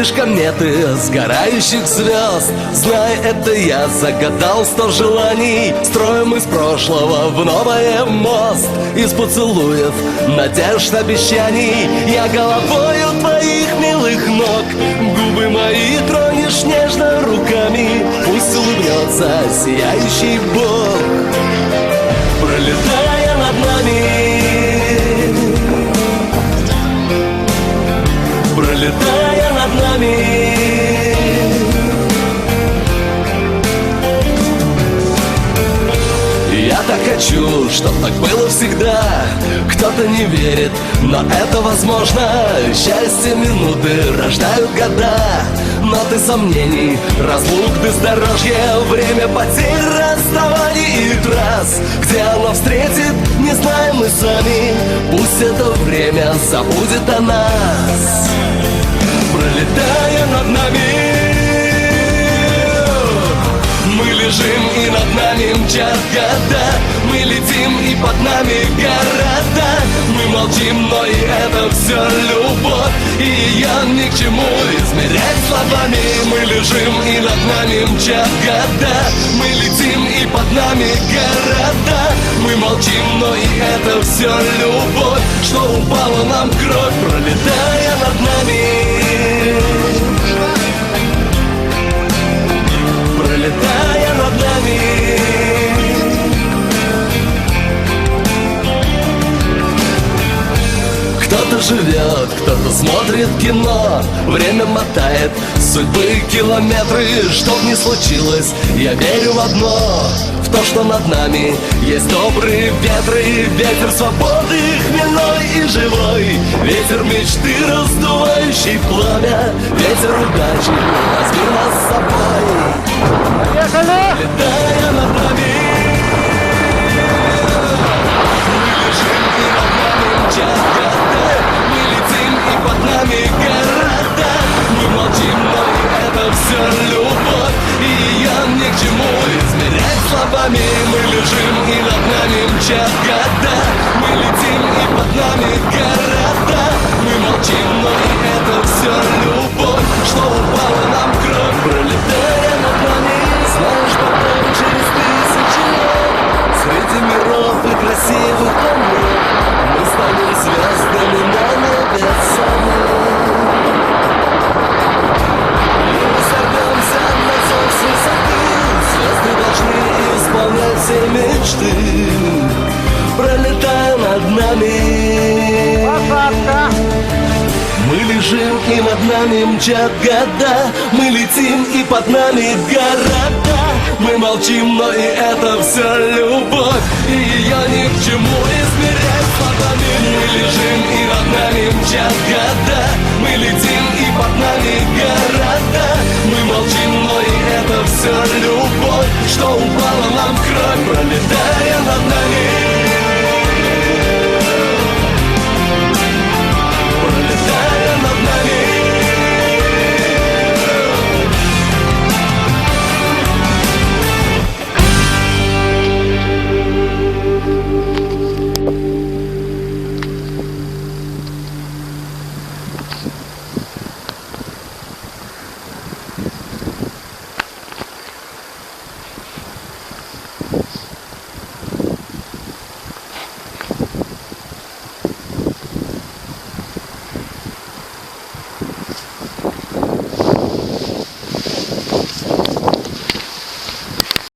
Видишь кометы сгорающих звезд? Знай, это я загадал сто желаний. Строим из прошлого в новое мост. Из поцелуев, надежд, обещаний. Я головою твоих милых ног. Губы мои руками Улыбнется сияющий Бог Пролетая над нами. Пролетая над нами. Я так хочу, чтоб так было всегда. Кто-то не верит, но это возможно. Счастье минуты рождают года Но ты сомнений, разлук, бездорожье Время потерь, расставаний и трасс. Где оно встретит, не знаем мы сами. Пусть это время забудет о нас. Пролетая над нами. Мы лежим и над нами мчат года. Мы летим и под нами города. Мы молчим, но и это все любовь. И ее ни к чему измерять Мы лежим и над нами мчат года Мы летим и под нами города. Мы молчим, но и это все любовь. Что упала нам кровь, пролетая над нами Кто-то живет, кто-то смотрит кино. Время мотает судьбы километры. Чтоб не случилось, я верю в одно. В то, что над нами есть добрые ветры. Ветер свободы хмельной и живой. Ветер мечты, раздувающий пламя. Ветер удачи, возьми нас с собой. Летая словами Мы лежим и над нами мчат года Мы летим и под нами города. Мы молчим, но над нами. Мы лежим и над нами мчат года Мы летим и под нами города. Мы молчим, но и это все любовь. И ее ни к чему измерять словами Мы лежим и над нами мчат года Мы летим и под нами города. Мы молчим, но и это все любовь. Что упала нам в кровь, пролетая